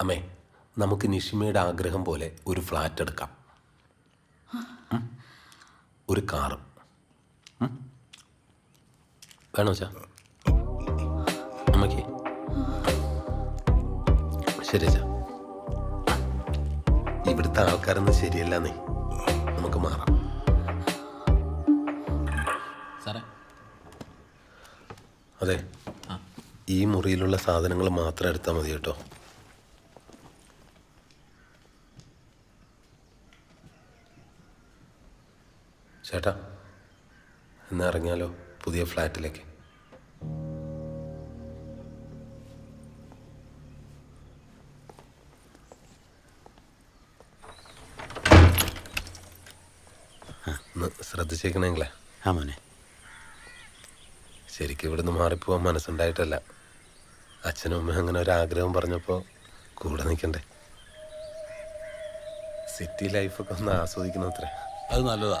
അമ്മേ നമുക്ക് നിഷിമയുടെ ആഗ്രഹം പോലെ ഒരു ഫ്ലാറ്റ് എടുക്കാം. ഒരു കാറ്? വേണോ ചാ അമ്മയ്ക്ക്. ശരി ചാ ഇവിടുത്തെ ആൾക്കാരൊന്നും ശരിയല്ലെന്നേ. നമുക്ക് മാറാം. സാറേ. അതെ. ഈ മുറിയിലുള്ള സാധനങ്ങൾ മാത്രം എടുത്താൽ മതി കേട്ടോ. ചേട്ടാ എന്നാ ഇറങ്ങിയാലോ പുതിയ ഫ്ലാറ്റിലേക്ക്? ഒന്ന് ശ്രദ്ധിച്ചേക്കണെങ്കിലേ. ആ മോനെ. ശരിക്കും ഇവിടുന്ന് മാറിപ്പോവാൻ മനസ്സുണ്ടായിട്ടല്ല. അച്ഛനും അമ്മയും അങ്ങനെ ഒരു ആഗ്രഹം പറഞ്ഞപ്പോൾ കൂടെ നിൽക്കണ്ടേ സിറ്റി ലൈഫൊക്കെ ഒന്ന് ആസ്വദിക്കണം അത്രേ അത് നല്ലതാ.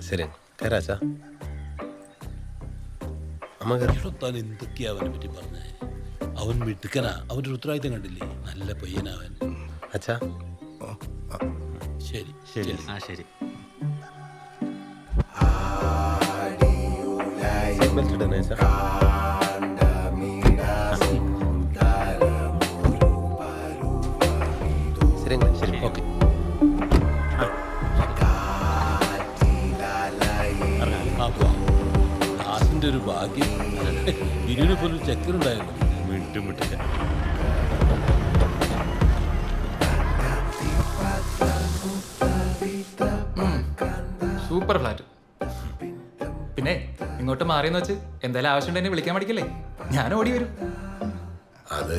ശരി. കയറാച്ചാ അമ്മ എടോ, എന്തൊക്കെയാ അവനെ പറ്റി പറഞ്ഞേ? അവൻ മിടുക്കനാ. അവന്റെ ഉത്തരവാദിത്തം കണ്ടില്ലേ? നല്ല പയ്യനവൻ അച്ഛാ. ശരി ശരി. ആ ശരി. സീറ്റ് ബെൽറ്റ് ഇടണേ അച്ഛാ. ചെക്കനുണ്ടായിരുന്നു മിട്ടില്ല സൂപ്പർ ഫ്ലാറ്റ്. പിന്നെ ഇങ്ങോട്ട് മാറിയെന്ന് വെച്ച് എന്തായാലും ആവശ്യം എന്നെ വിളിക്കാൻ പഠിക്കല്ലേ ഞാൻ ഓടി വരും. അത്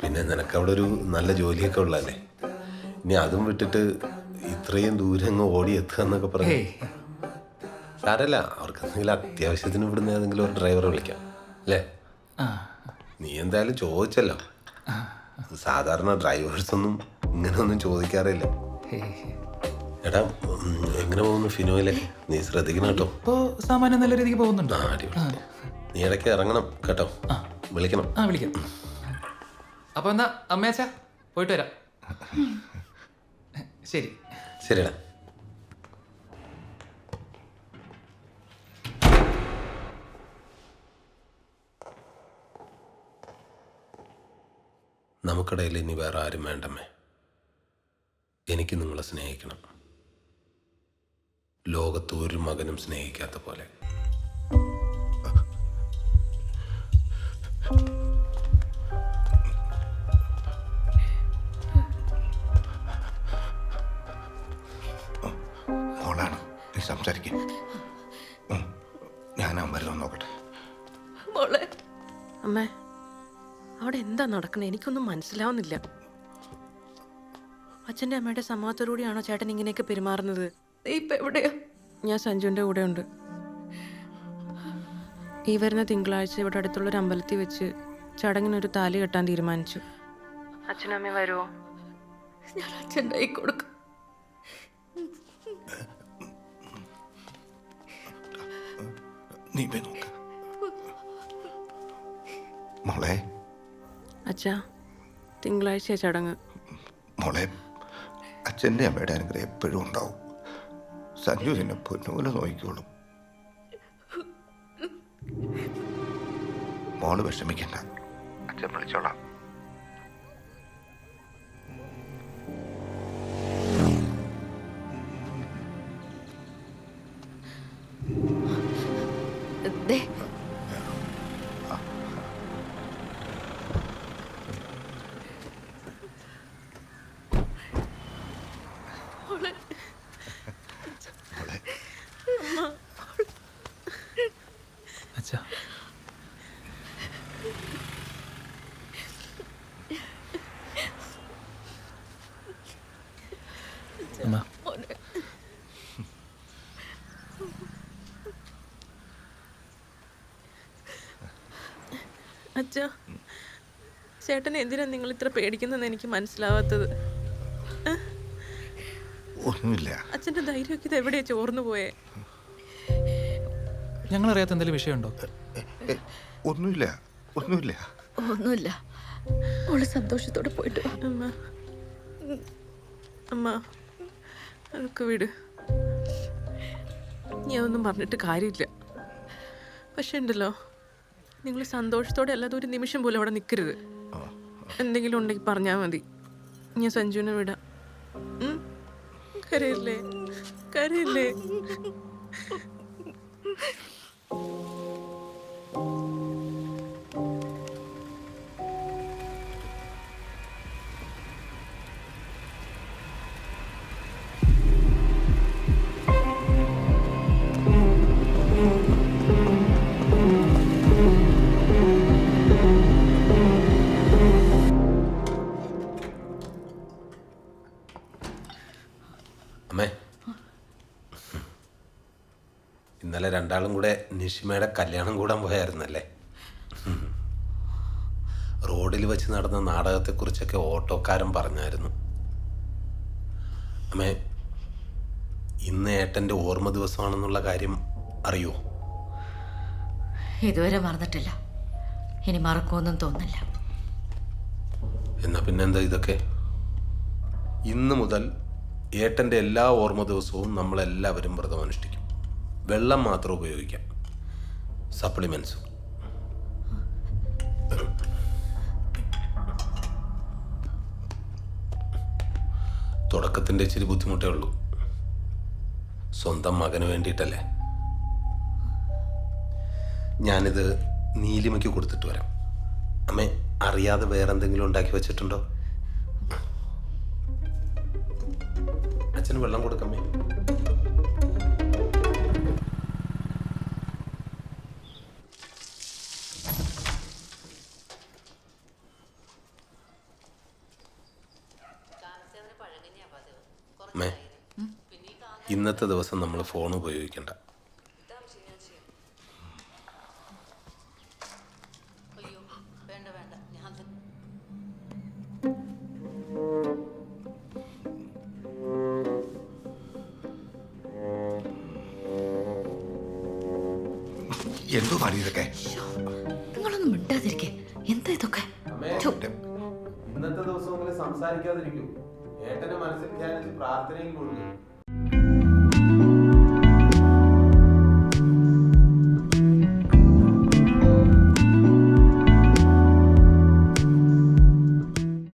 പിന്നെ നിനക്ക് അവിടെ ഒരു നല്ല ജോലിയൊക്കെ ഉള്ളതല്ലേ? ഇനി അതും വിട്ടിട്ട് ഇത്രയും ദൂരം അങ്ങ് ഓടി എത്തുക എന്നൊക്കെ പറഞ്ഞു. സാരല്ല അവർക്ക് എന്തെങ്കിലും അത്യാവശ്യത്തിന് ഇവിടുന്ന് ഏതെങ്കിലും ഒരു ഡ്രൈവറെ വിളിക്കാം. അല്ലേ? നീ എന്തായാലും ചോദിച്ചല്ലോ. സാധാരണ ഡ്രൈവേഴ്സ് ഒന്നും ഇങ്ങനെ ഒന്നും ചോദിക്കാറില്ല എടാ എങ്ങനെ പോകുന്നു ഫിനോയിലെ? നീ ശ്രദ്ധിക്കണം കേട്ടോ. ഇപ്പോ സാമാന്യം നല്ല രീതിക്ക് പോകുന്നുണ്ടോ? നീ ഇടയ്ക്ക് ഇറങ്ങണം കേട്ടോ. വിളിക്കണം. ആ വിളിക്കാം. അപ്പൊ എന്നാ അമ്മയച്ചാ പോയിട്ട് വരാം. ശരി ശരിടാ നമുക്കിടയിൽ ഇനി വേറെ ആരും വേണ്ടമ്മേ. എനിക്ക് നിങ്ങളെ സ്നേഹിക്കണം. ലോകത്ത് ഒരു മകനും സ്നേഹിക്കാത്ത പോലെ. മോളാണ്. നീ സംസാരിക്കും. ഞാൻ അമ്മരുന്ന് നോക്കട്ടെ. മോളെ. അമ്മേ. അവിടെ എന്താ നടക്കുന്നത് എനിക്കൊന്നും മനസ്സിലാവുന്നില്ല. അച്ഛന്റെ അമ്മയുടെ സമ്മതത്തോടുകൂടിയാണോ ചേട്ടൻ ഇങ്ങനെയൊക്കെ പെരുമാറുന്നത്? ഇപ്പം എവിടെയാ? ഞാൻ സഞ്ജുവിന്റെ കൂടെ ഉണ്ട് ഈ വരുന്ന തിങ്കളാഴ്ച ഇവിടെ അടുത്തുള്ള ഒരു അമ്പലത്തിൽ വെച്ച് ചടങ്ങിനൊരു താലി കെട്ടാൻ തീരുമാനിച്ചു. അച്ഛനമ്മ വരുമോ ഞാൻ അച്ഛന്റെ കൈ കൊടുക്കും. നീ നോക്ക്. മോളെ അച്ഛാ തിങ്കളാഴ്ച ചടങ്ങ്. മോളെ അച്ഛന്റെ അമ്മയുടെ അനുഗ്രഹം എപ്പോഴും ഉണ്ടാവും. സഞ്ജു എന്നെ പൊന്നുപോലെ നോക്കിക്കോളും. മോൾ വിഷമിക്കണ്ട. അച്ഛൻ വിളിച്ചോളാം. ദേ അച്ഛാ അമ്മ അച്ഛാ ചേട്ടനെ എന്തിനാ നിങ്ങൾ ഇത്ര പേടിക്കുന്നെന്ന് എനിക്ക് മനസ്സിലാവാത്തത്? ഒന്നുമില്ല. അച്ഛന്റെ ധൈര്യമൊക്കെ ഇത് എവിടെയാ ചോർന്നു പോയേ ഞങ്ങൾ അറിയാത്ത എന്തെങ്കിലും വിഷയമുണ്ടോ? ഒന്നുമില്ല ഒന്നുമില്ല. ഒന്നുമില്ല. ഓൾ സന്തോഷത്തോടെ പോയിട്ട് അമ്മ. അമ്മ അതൊക്കെ വിട്. ഞാൻ ഒന്നും പറഞ്ഞിട്ട് കാര്യമില്ല. പക്ഷെ ഉണ്ടല്ലോ നിങ്ങൾ സന്തോഷത്തോടെ അല്ലാതെ ഒരു നിമിഷം പോലും അവിടെ നിൽക്കരുത് എന്തെങ്കിലും ഉണ്ടെങ്കിൽ പറഞ്ഞാൽ മതി. ഞാൻ സഞ്ജുവിനെ വിടാം. ഉം? കരയില്ലേ? കരയില്ലേ? രണ്ടാളും കൂടെ നിഷിമയുടെ കല്യാണം കൂടാൻ പോയായിരുന്നല്ലേ? റോഡിൽ വെച്ച് നടന്ന നാടകത്തെക്കുറിച്ചൊക്കെ ഓട്ടോക്കാരൻ പറഞ്ഞായിരുന്നു. അമ്മേ ഇന്ന് ഏട്ടന്റെ ഓർമ്മ ദിവസമാണെന്നുള്ള കാര്യം അറിയോ ഇതുവരെ മറന്നിട്ടില്ല. ഇനി മറക്കുമെന്നും തോന്നില്ല എന്നാ പിന്നെന്താ ഇതൊക്കെ? ഇന്ന് മുതൽ ഏട്ടന്റെ എല്ലാ ഓർമ്മ ദിവസവും നമ്മളെല്ലാവരും വ്രതം അനുഷ്ഠിക്കും വെള്ളം മാത്രം ഉപയോഗിക്കാം. സപ്ലിമെൻസ് തുടക്കത്തിന്റെ ഇച്ചിരി ബുദ്ധിമുട്ടേ ഉള്ളൂ. സ്വന്തം മകന് വേണ്ടിയിട്ടല്ലേ? ഞാനിത് നീലിമയ്ക്ക് കൊടുത്തിട്ട് വരാം. അമ്മേ അറിയാതെ വേറെന്തെങ്കിലും ഉണ്ടാക്കി വെച്ചിട്ടുണ്ടോ? അച്ഛന് വെള്ളം കൊടുക്കമ്മേ. ഇന്നത്തെ ദിവസം നമ്മൾ ഫോൺ ഉപയോഗിക്കണ്ട. എന്തോ പണി ഇതൊക്കെ? നിങ്ങളൊന്നും മിണ്ടാതിരിക്കെ. എന്താ ഇതൊക്കെ? ഇന്നത്തെ ദിവസം സംസാരിക്കാതിരിക്കൂ. ഏട്ടനെ മനസ്സിൽ ധ്യാനിച്ച് പ്രാർത്ഥനയിൽ മുഴുകും